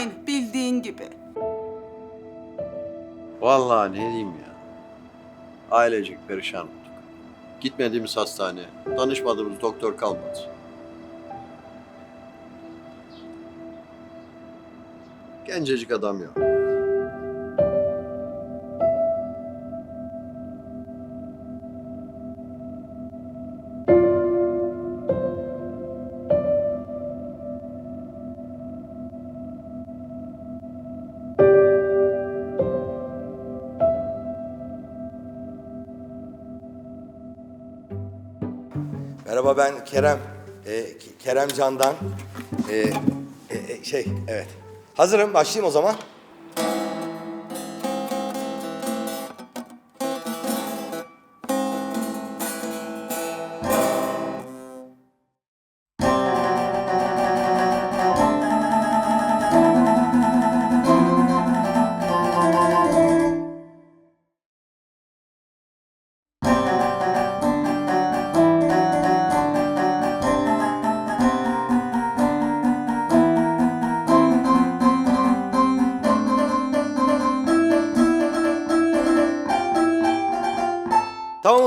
aynı bildiğin gibi. Vallahi ne diyeyim ya. Ailecek perişan olduk. Gitmediğimiz hastane, danışmadığımız doktor kalmadı. Gencecik adam ya. Merhaba ben Kerem. K- Kerem Can'dan. Ee, e, e, şey evet. Hazırım başlayayım o zaman.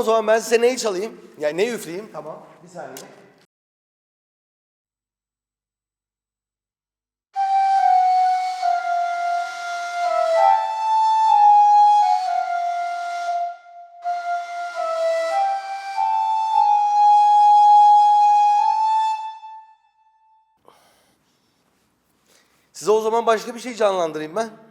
Zaman ben size neyi çalayım? Yani neyi üfleyeyim? Tamam. Bir saniye. Size o zaman başka bir şey canlandırayım ben.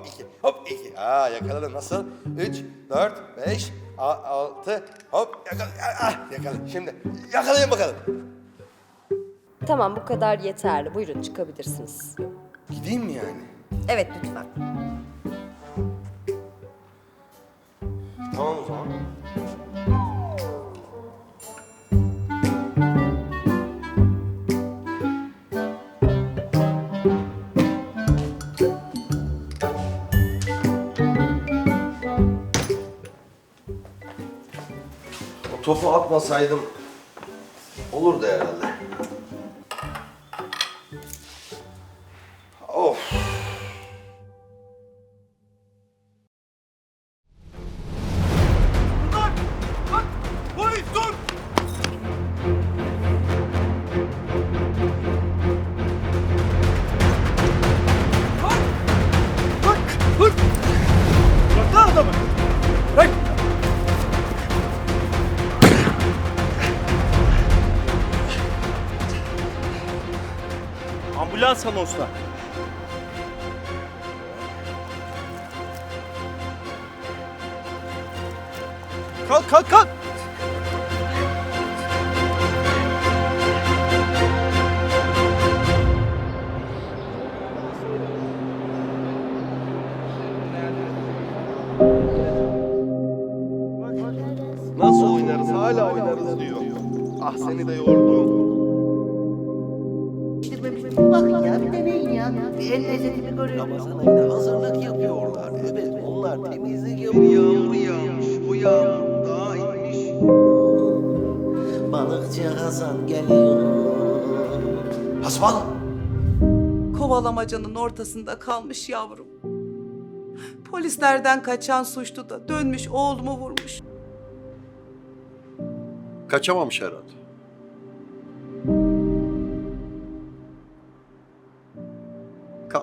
Hop iki, hop iki. Aa yakaladım nasıl? Üç, dört, beş, altı, hop yakaladım. Ah, yakaladım. Şimdi yakalayın bakalım. Tamam bu kadar yeterli. Buyurun çıkabilirsiniz. Gideyim mi yani? Evet lütfen. Tamam o zaman. Topu atmasaydım olurdu herhalde. Anonsla. Kalk kalk kalk. Nasıl oynarız? Hala oynarız diyor. Ah seni de yordum. El lezzetini görün. Ramazan ayına hazırlık yapıyorlar. Evet onlar temizlik yapıyor. Yağmur yağmış. Bu yağmur daha inmiş. Balıkçı Hasan geliyor. Hasbal. Kovalamacanın ortasında kalmış yavrum. Polislerden kaçan suçlu da dönmüş oğlumu vurmuş. Kaçamamış herhalde.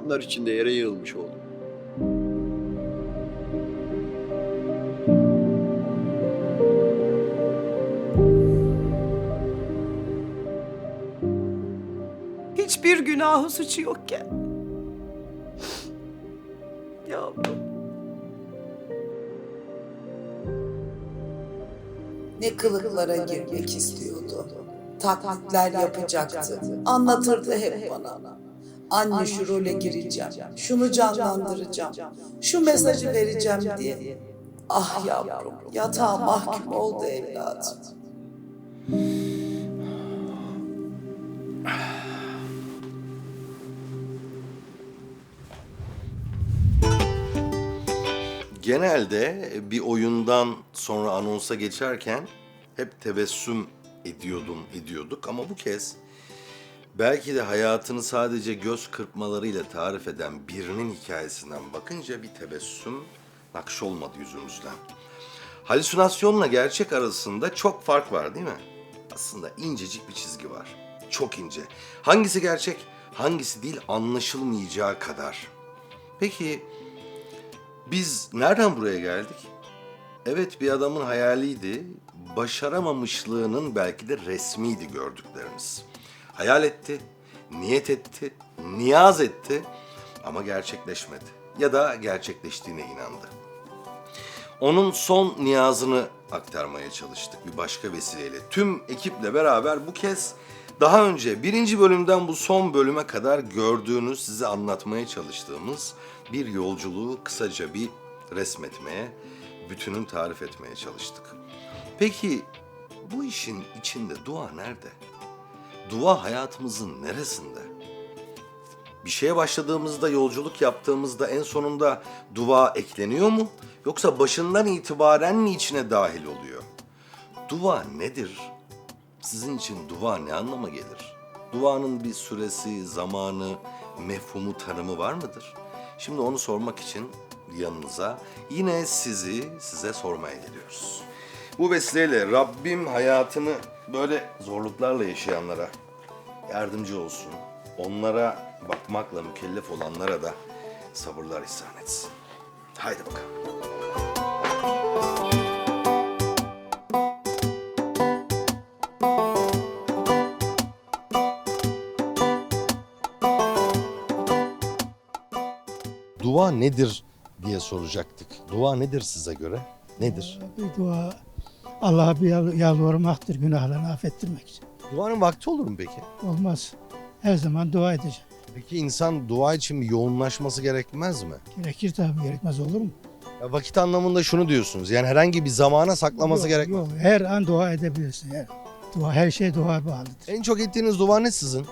kanlar içinde yere yığılmış oldu. Hiçbir günahı suçu yokken. Yavrum. Ne kılıklara girmek istiyordu. Taklitler yapacaktı. Anlatırdı hep bana. Anne şu role gireceğim. Şunu canlandıracağım. Şu mesajı vereceğim diye. Ah yavrum, yatağa mahkum oldu evladım. Genelde bir oyundan sonra anonsa geçerken hep tebessüm ediyordum, ediyorduk ama bu kez belki de hayatını sadece göz kırpmalarıyla tarif eden birinin hikayesinden bakınca bir tebessüm nakşolmadı yüzümüzden. Halüsinasyonla gerçek arasında çok fark var değil mi? Aslında incecik bir çizgi var. Çok ince. Hangisi gerçek, hangisi değil anlaşılmayacağı kadar. Peki biz nereden buraya geldik? Evet bir adamın hayaliydi. Başaramamışlığının belki de resmiydi gördüklerimiz. Hayal etti, niyet etti, niyaz etti ama gerçekleşmedi. Ya da gerçekleştiğine inandı. Onun son niyazını aktarmaya çalıştık bir başka vesileyle. Tüm ekiple beraber bu kez daha önce birinci bölümden bu son bölüme kadar gördüğünüz, size anlatmaya çalıştığımız bir yolculuğu kısaca bir resmetmeye, bütünün tarif etmeye çalıştık. Peki bu işin içinde dua nerede? Dua hayatımızın neresinde? Bir şeye başladığımızda, yolculuk yaptığımızda en sonunda dua ekleniyor mu? Yoksa başından itibaren mi içine dahil oluyor? Dua nedir? Sizin için dua ne anlama gelir? Duanın bir süresi, zamanı, mefhumu, tanımı var mıdır? Şimdi onu sormak için yanınıza yine sizi size sormaya geliyoruz. Bu vesileyle Rabbim hayatını böyle zorluklarla yaşayanlara yardımcı olsun. Onlara bakmakla mükellef olanlara da sabırlar ihsan etsin. Haydi bakalım. Dua nedir diye soracaktık. Dua nedir size göre? Nedir? Bir dua Allah'a bir yal- yalvarmaktır günahlarını affettirmek için. Duanın vakti olur mu peki? Olmaz. Her zaman dua edeceğim. Peki insan dua için bir yoğunlaşması gerekmez mi? Gerekir tabii gerekmez olur mu? Ya vakit anlamında şunu diyorsunuz. Yani herhangi bir zamana saklaması Yok, gerekmez. Yok, her an dua edebilirsin. Her, dua, her şey dua bağlıdır. En çok ettiğiniz dua ne sizin?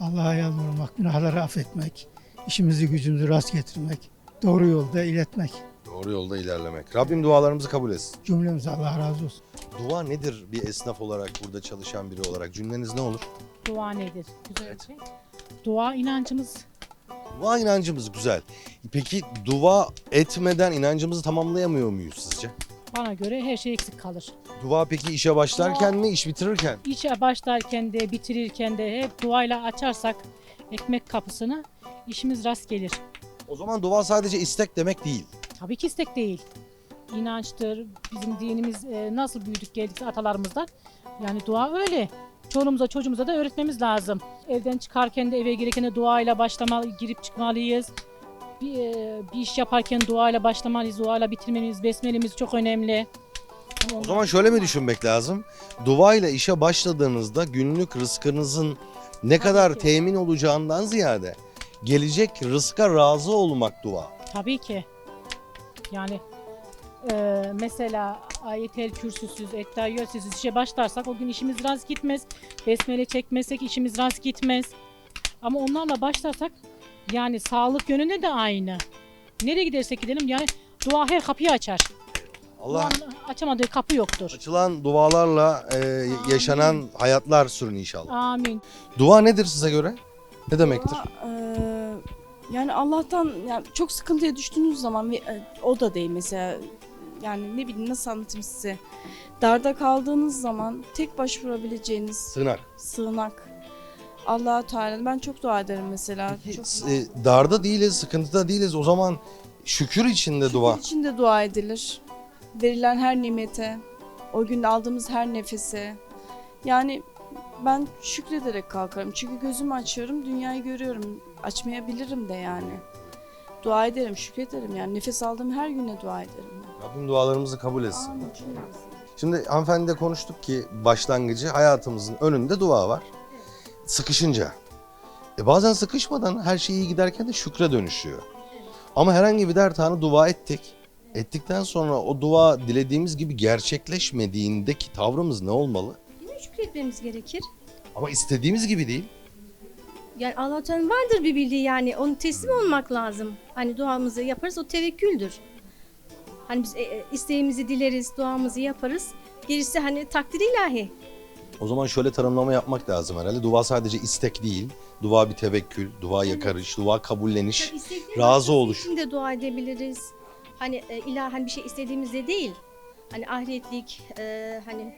Allah'a yalvarmak, günahları affetmek, işimizi gücümüzü rast getirmek, doğru yolda iletmek. Doğru yolda ilerlemek. Rabbim dualarımızı kabul etsin. Cümlemize Allah razı olsun. Dua nedir bir esnaf olarak, burada çalışan biri olarak? Cümleniz ne olur? Dua nedir? Güzel bir şey. Dua inancımız. Dua inancımız güzel. Peki dua etmeden inancımızı tamamlayamıyor muyuz sizce? Bana göre her şey eksik kalır. Dua peki işe başlarken mi, iş bitirirken? İşe başlarken de bitirirken de hep duayla açarsak ekmek kapısını işimiz rast gelir. O zaman dua sadece istek demek değil. Tabii ki istek değil. İnançtır. Bizim dinimiz e, nasıl büyüdük geldikse atalarımızdan. Yani dua öyle. Çoluğumuza çocuğumuza da öğretmemiz lazım. Evden çıkarken de eve girerken de duayla başlamalı, girip çıkmalıyız. Bir, e, bir iş yaparken duayla başlamalıyız, duayla bitirmemiz, besmelemiz çok önemli. O zaman şöyle mi düşünmek lazım? Dua ile işe başladığınızda günlük rızkınızın ne kadar ki. temin olacağından ziyade gelecek rızka razı olmak dua. Tabii ki. Yani e, mesela ayetel kürsüsüz, ettehiyyatüsüz işe başlarsak o gün işimiz rast gitmez. Besmele çekmezsek işimiz rast gitmez. Ama onlarla başlarsak yani sağlık yönünde de aynı. Nereye gidersek gidelim yani dua her kapıyı açar. Allah Duanın açamadığı kapı yoktur. açılan dualarla e, yaşanan hayatlar sürün inşallah. Amin. Dua nedir size göre? Ne demektir? Eee, yani Allah'tan yani çok sıkıntıya düştüğünüz zaman ve, e, o da değil mesela yani ne bileyim nasıl anlatayım size. Darda kaldığınız zaman tek başvurabileceğiniz Sığınak. sığınak Allah Teala. Ben çok dua ederim mesela. Peki, çok e, darda değiliz, sıkıntıda değiliz. O zaman şükür içinde dua. Şükür için de dua edilir. Verilen her nimete, o gün aldığımız her nefese. Yani ben şükrederek kalkarım. Çünkü gözümü açıyorum, dünyayı görüyorum. Açmayabilirim de yani. Dua ederim, şükrederim yani. Nefes aldığım her güne dua ederim. Rabbim dualarımızı kabul etsin. Amin. Şimdi hanımefendiyle konuştuk ki başlangıcı hayatımızın önünde dua var. Sıkışınca. E bazen sıkışmadan her şey iyi giderken de şükre dönüşüyor. Ama herhangi bir dert anı dua ettik. Ettikten sonra o dua dilediğimiz gibi gerçekleşmediğindeki tavrımız ne olmalı? Yine şükretmemiz gerekir. Ama istediğimiz gibi değil. Yani Allah'tan vardır bir bildiği yani. Onu teslim olmak lazım. Hani duamızı yaparız o tevekküldür. Hani biz e, e, isteğimizi dileriz, duamızı yaparız. Gerisi hani takdir ilahi. O zaman şöyle tanımlama yapmak lazım herhalde. Dua sadece istek değil. Dua bir tevekkül, dua yakarış, dua kabulleniş, Tabii razı oluş. için de dua edebiliriz. Hani e, ilah hani bir şey istediğimizde değil. Hani ahiretlik, e, hani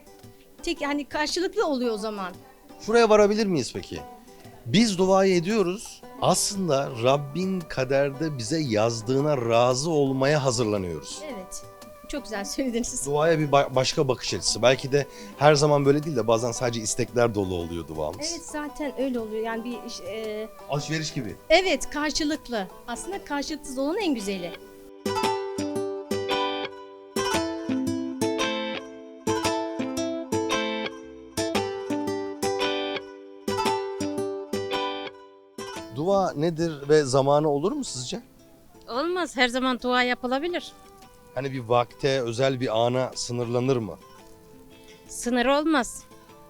tek hani karşılıklı oluyor o zaman. Şuraya varabilir miyiz peki? Biz duayı ediyoruz. Aslında Rabbin kaderde bize yazdığına razı olmaya hazırlanıyoruz. Evet. Çok güzel söylediniz. Duaya bir ba- başka bakış açısı. Belki de her zaman böyle değil de bazen sadece istekler dolu oluyor duamız. Evet zaten öyle oluyor. Yani bir iş- e, Alışveriş gibi. evet karşılıklı. Aslında karşılıksız olan en güzeli. Dua nedir ve zamanı olur mu sizce? Olmaz. Her zaman dua yapılabilir. Hani bir vakte, özel bir ana sınırlanır mı? Sınır olmaz.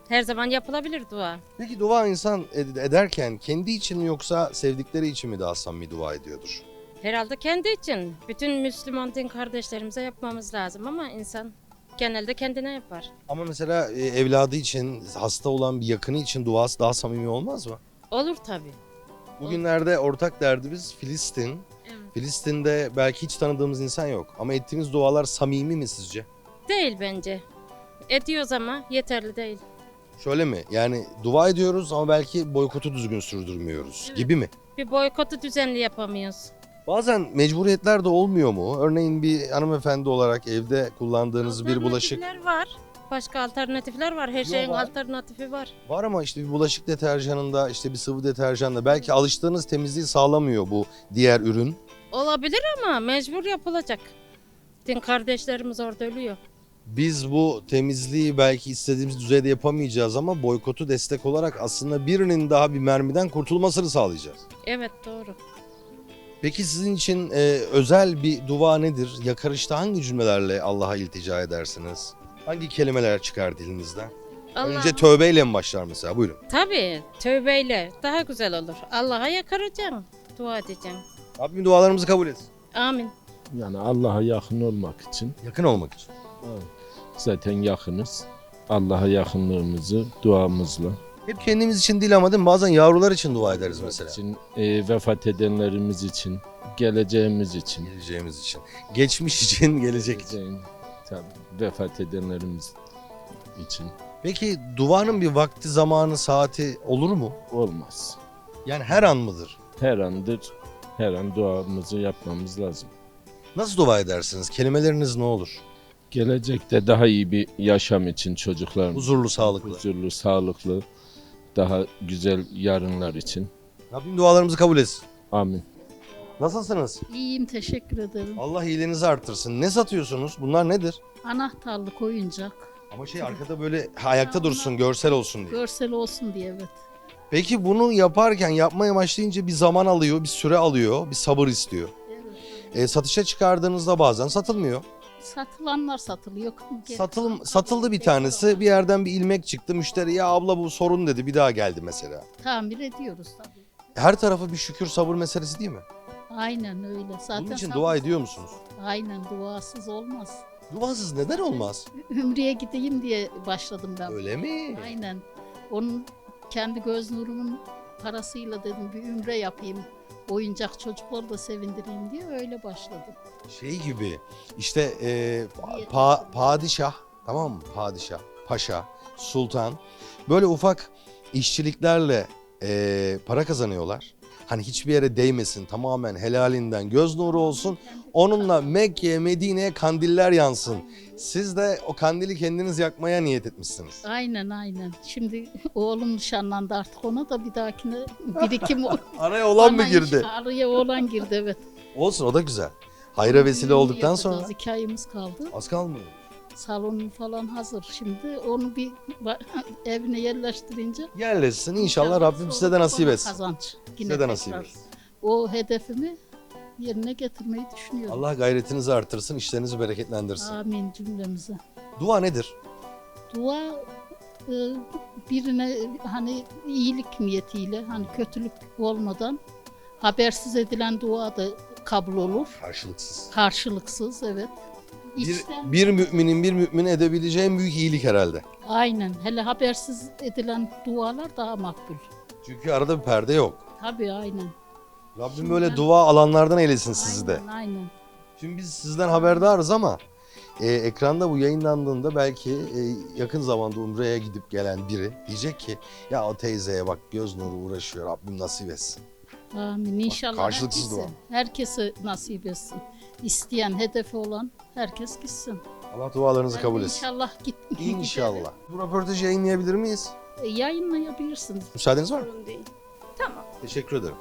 Her zaman yapılabilir dua. Peki dua insan ed- ederken kendi için mi yoksa sevdikleri için mi daha samimi dua ediyordur? Herhalde kendi için. Bütün Müslüman din kardeşlerimize yapmamız lazım ama insan genelde kendine yapar. Ama mesela e, evladı için, hasta olan bir yakını için duası daha samimi olmaz mı? Olur tabii. Bugünlerde ortak derdimiz Filistin. Evet. Filistin'de belki hiç tanıdığımız insan yok. Ama ettiğimiz dualar samimi mi sizce? Değil bence. Ediyoruz ama yeterli değil. Şöyle mi? Yani dua ediyoruz ama belki boykotu düzgün sürdürmüyoruz Evet. gibi mi? Bir boykotu düzenli yapamıyoruz. Bazen mecburiyetler de olmuyor mu? Örneğin bir hanımefendi olarak evde kullandığınız bir bulaşık Alternatifler var. Başka alternatifler var. Her şeyin var. alternatifi var. var ama işte bir bulaşık deterjanında, işte bir sıvı deterjanda belki alıştığınız temizliği sağlamıyor bu diğer ürün. Olabilir ama mecbur yapılacak. Din kardeşlerimiz orada ölüyor. Biz bu temizliği belki istediğimiz düzeyde yapamayacağız ama boykotu destek olarak aslında birinin daha bir mermiden kurtulmasını sağlayacağız. Evet doğru. Peki sizin için e, özel bir dua nedir? Yakarışta hangi cümlelerle Allah'a iltica edersiniz? Hangi kelimeler çıkar dilinizden? Allah Önce tövbeyle mi başlar mesela? Buyurun. Tabii tövbeyle daha güzel olur. Allah'a yakaracaksın. Dua edeceksin. Rabbim dualarımızı kabul etsin. Amin. Yani Allah'a yakın olmak için Yakın olmak için. zaten yakınız. Allah'a yakınlığımızı duamızla Hep kendimiz için değil ama değil mi? Bazen yavrular için dua ederiz mesela. için e, vefat edenlerimiz için, geleceğimiz için, Geleceğimiz için. Geçmiş için, gelecek için. Tabii, vefat edenlerimiz için Peki duanın bir vakti, zamanı, saati olur mu? olmaz. Yani her an mıdır? Her andır, her an duamızı yapmamız lazım. Nasıl dua edersiniz? Kelimeleriniz ne olur? Gelecekte daha iyi bir yaşam için çocuklarımız, Huzurlu, sağlıklı. huzurlu, sağlıklı, daha güzel yarınlar için. Rabbim dualarımızı kabul etsin. Amin. Nasılsınız? İyiyim teşekkür ederim. Allah iyiliğinizi artırsın. Ne satıyorsunuz? Bunlar nedir? Anahtarlık oyuncak. Ama şey arkada böyle ayakta dursun, görsel olsun diye. Görsel olsun diye evet. Peki bunu yaparken, yapmaya başlayınca bir zaman alıyor, bir süre alıyor, bir sabır istiyor. E, satışa çıkardığınızda bazen satılmıyor. Satılanlar satılıyor. Satıl, satıldı bir tanesi, bir yerden bir ilmek çıktı. Müşteri ya abla bu sorun dedi, bir daha geldi mesela. Tamir ediyoruz tabii. Her tarafı bir şükür sabır meselesi değil mi? Aynen öyle. Zaten Bunun için dua ediyor musunuz? Aynen duasız olmaz. Duasız neden olmaz? Ümreye gideyim diye başladım ben. Öyle mi? Aynen. Onun kendi göz nurumun parasıyla dedim bir ümre yapayım. Oyuncak çocukları da sevindireyim diye öyle başladım. Şey gibi işte e, pa- padişah tamam mı? Padişah, paşa, sultan böyle ufak işçiliklerle e, para kazanıyorlar. Hani hiçbir yere değmesin. Tamamen helalinden göz nuru olsun. Onunla Mekke'ye, Medine'ye kandiller yansın. Siz de o kandili kendiniz yakmaya niyet etmişsiniz. Aynen aynen. Şimdi oğlum nişanlandı artık ona da bir dahakine birikim ol. Araya olan mı girdi? Araya oğlan girdi evet. Olsun o da güzel. Hayra vesile olduktan Yapacağız, sonra iki ayımız kaldı. az kalmıyor. Salon falan hazır. Şimdi onu bir evine yerleştirince Yerleşsin inşallah Rabbim size de nasip etsin. Kazanç. Size de nasip etsin. O hedefimi yerine getirmeyi düşünüyorum. Allah gayretinizi artırsın, işlerinizi bereketlendirsin. Amin cümlemize. Dua nedir? Dua e, birine hani iyilik niyetiyle hani kötülük olmadan habersiz edilen dua da kabul olur. Karşılıksız. Karşılıksız evet. Bir, İçten, bir müminin bir mümine edebileceği en büyük iyilik herhalde. Aynen. Hele habersiz edilen dualar daha makbul. Çünkü arada bir perde yok. Tabii aynen. Rabbim böyle dua alanlardan eylesin sizi de. Aynen aynen. Şimdi biz sizden haberdarız ama e, ekranda bu yayınlandığında belki e, yakın zamanda Umre'ye gidip gelen biri diyecek ki ya o teyzeye bak göz nuru uğraşıyor Rabbim nasip etsin. Amin. İnşallah karşılıksız herkese, dua. herkese nasip etsin. İsteyen, hedefi olan herkes gitsin. Allah dualarınızı kabul etsin. İnşallah git. İnşallah. Bu röportajı yayınlayabilir miyiz? E, yayınlayabilirsiniz. Müsaadeniz var mı? Sorun değil. Teşekkür ederim.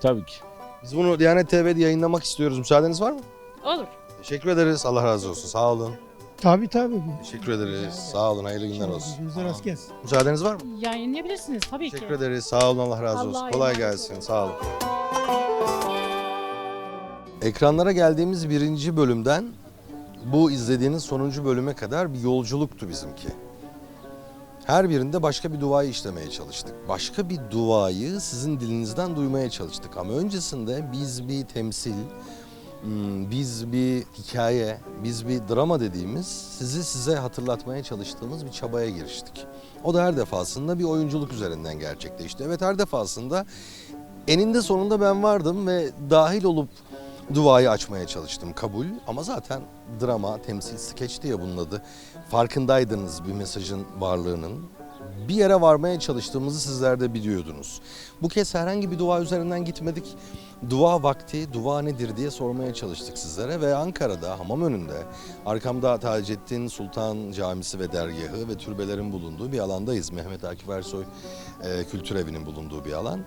Tabii ki. Biz bunu Diyanet TV'de yayınlamak istiyoruz. Müsaadeniz var mı? Olur. Teşekkür ederiz. Allah razı olsun. Sağ olun. Tabii tabii. Teşekkür ederiz. Sağ olun. Hayırlı günler olsun. Yüzünüze rast gelsin. Müsaadeniz var mı? Yayınlayabilirsiniz tabii ki. Teşekkür ederiz. Sağ olun. Allah razı olsun. Allah'a Kolay emanet gelsin. Sağ olun. Ekranlara geldiğimiz birinci bölümden bu izlediğiniz sonuncu bölüme kadar bir yolculuktu bizimki. Her birinde başka bir duayı işlemeye çalıştık. Başka bir duayı sizin dilinizden duymaya çalıştık. Ama öncesinde biz bir temsil, hmm, biz bir hikaye, biz bir drama dediğimiz sizi size hatırlatmaya çalıştığımız bir çabaya giriştik. O da her defasında bir oyunculuk üzerinden gerçekleşti. Evet her defasında eninde sonunda ben vardım ve dahil olup duayı açmaya çalıştım kabul ama zaten drama, temsil, skeçti ya bunun adı. Farkındaydınız bir mesajın varlığının. Bir yere varmaya çalıştığımızı sizler de biliyordunuz. Bu kez herhangi bir dua üzerinden gitmedik. Dua vakti, dua nedir diye sormaya çalıştık sizlere ve Ankara'da hamam önünde arkamda Taceddin Sultan Camisi ve dergahı ve türbelerin bulunduğu bir alandayız. Mehmet Akif Ersoy e, Kültür Evi'nin bulunduğu bir alan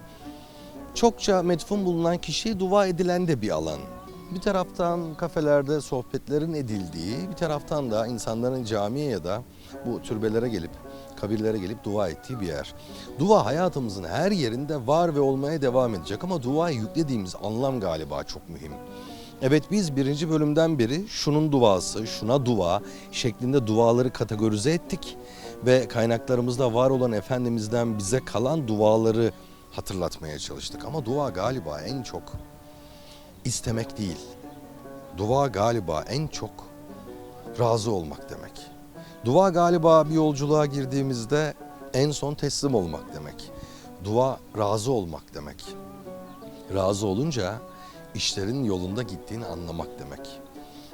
çokça metfun bulunan kişi dua edilen de bir alan. Bir taraftan kafelerde sohbetlerin edildiği, bir taraftan da insanların camiye ya da bu türbelere gelip, kabirlere gelip dua ettiği bir yer. Dua hayatımızın her yerinde var ve olmaya devam edecek ama duaya yüklediğimiz anlam galiba çok mühim. Evet biz birinci bölümden beri şunun duası, şuna dua şeklinde duaları kategorize ettik ve kaynaklarımızda var olan Efendimiz'den bize kalan duaları hatırlatmaya çalıştık. Ama dua galiba en çok istemek değil. Dua galiba en çok razı olmak demek. Dua galiba bir yolculuğa girdiğimizde en son teslim olmak demek. Dua razı olmak demek. Razı olunca işlerin yolunda gittiğini anlamak demek.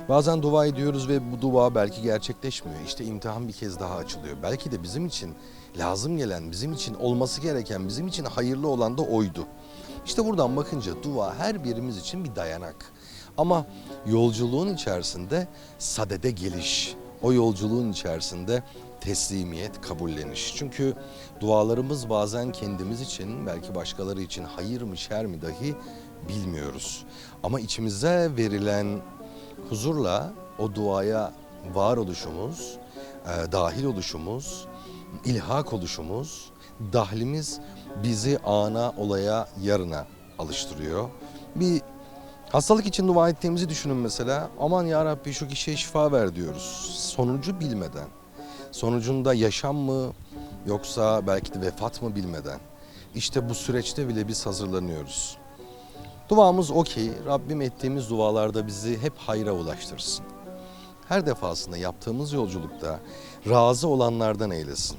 Bazen dua ediyoruz ve bu dua belki gerçekleşmiyor. İşte imtihan bir kez daha açılıyor. Belki de bizim için lazım gelen, bizim için olması gereken, bizim için hayırlı olan da oydu. İşte buradan bakınca dua her birimiz için bir dayanak. Ama yolculuğun içerisinde sadede geliş, o yolculuğun içerisinde teslimiyet, kabulleniş. Çünkü dualarımız bazen kendimiz için, belki başkaları için hayır mı şer mi dahi bilmiyoruz. Ama içimize verilen huzurla o duaya var oluşumuz, e, dahil oluşumuz, ilhak oluşumuz, dahlimiz bizi ana, olaya, yarına alıştırıyor. Bir hastalık için dua ettiğimizi düşünün mesela. Aman ya Rabbi şu kişiye şifa ver diyoruz. Sonucu bilmeden. Sonucunda yaşam mı yoksa belki de vefat mı bilmeden. İşte bu süreçte bile biz hazırlanıyoruz. Duamız o ki Rabbim ettiğimiz dualarda bizi hep hayra ulaştırsın. Her defasında yaptığımız yolculukta razı olanlardan eylesin.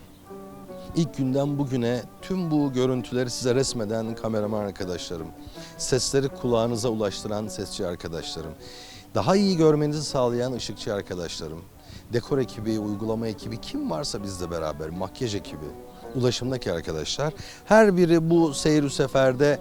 İlk günden bugüne tüm bu görüntüleri size resmeden kameraman arkadaşlarım, sesleri kulağınıza ulaştıran sesçi arkadaşlarım, daha iyi görmenizi sağlayan ışıkçı arkadaşlarım, dekor ekibi, uygulama ekibi kim varsa bizle beraber, makyaj ekibi, ulaşımdaki arkadaşlar her biri bu seyir seferde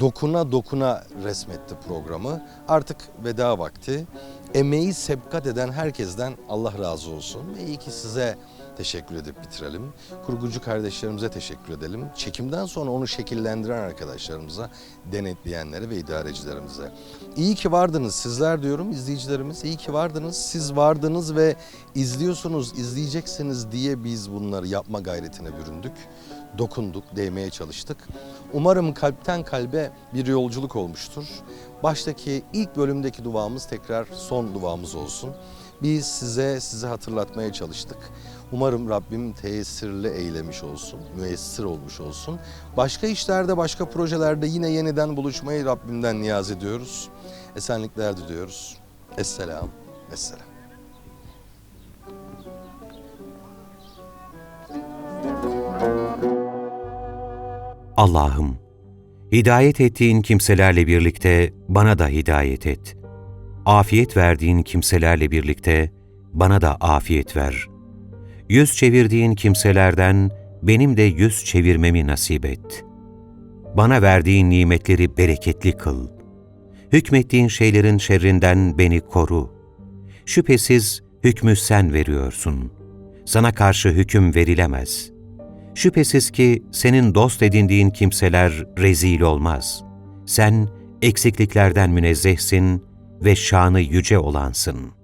dokuna dokuna resmetti programı. Artık veda vakti. Emeği sebkat eden herkesten Allah razı olsun. Ve iyi ki size teşekkür edip bitirelim. Kurgucu kardeşlerimize teşekkür edelim. Çekimden sonra onu şekillendiren arkadaşlarımıza, denetleyenlere ve idarecilerimize. İyi ki vardınız sizler diyorum izleyicilerimiz. İyi ki vardınız. Siz vardınız ve izliyorsunuz, izleyeceksiniz diye biz bunları yapma gayretine büründük. Dokunduk, değmeye çalıştık. Umarım kalpten kalbe bir yolculuk olmuştur. Baştaki ilk bölümdeki duamız tekrar son duamız olsun. Biz size size hatırlatmaya çalıştık. Umarım Rabbim tesirli eylemiş olsun, müessir olmuş olsun. Başka işlerde, başka projelerde yine yeniden buluşmayı Rabbimden niyaz ediyoruz. Esenlikler diliyoruz. Esselam, esselam. Allah'ım, hidayet ettiğin kimselerle birlikte bana da hidayet et. Afiyet verdiğin kimselerle birlikte bana da afiyet ver. Yüz çevirdiğin kimselerden benim de yüz çevirmemi nasip et. Bana verdiğin nimetleri bereketli kıl. Hükmettiğin şeylerin şerrinden beni koru. Şüphesiz hükmü sen veriyorsun. Sana karşı hüküm verilemez.'' Şüphesiz ki senin dost edindiğin kimseler rezil olmaz. Sen eksikliklerden münezzehsin ve şanı yüce olansın.''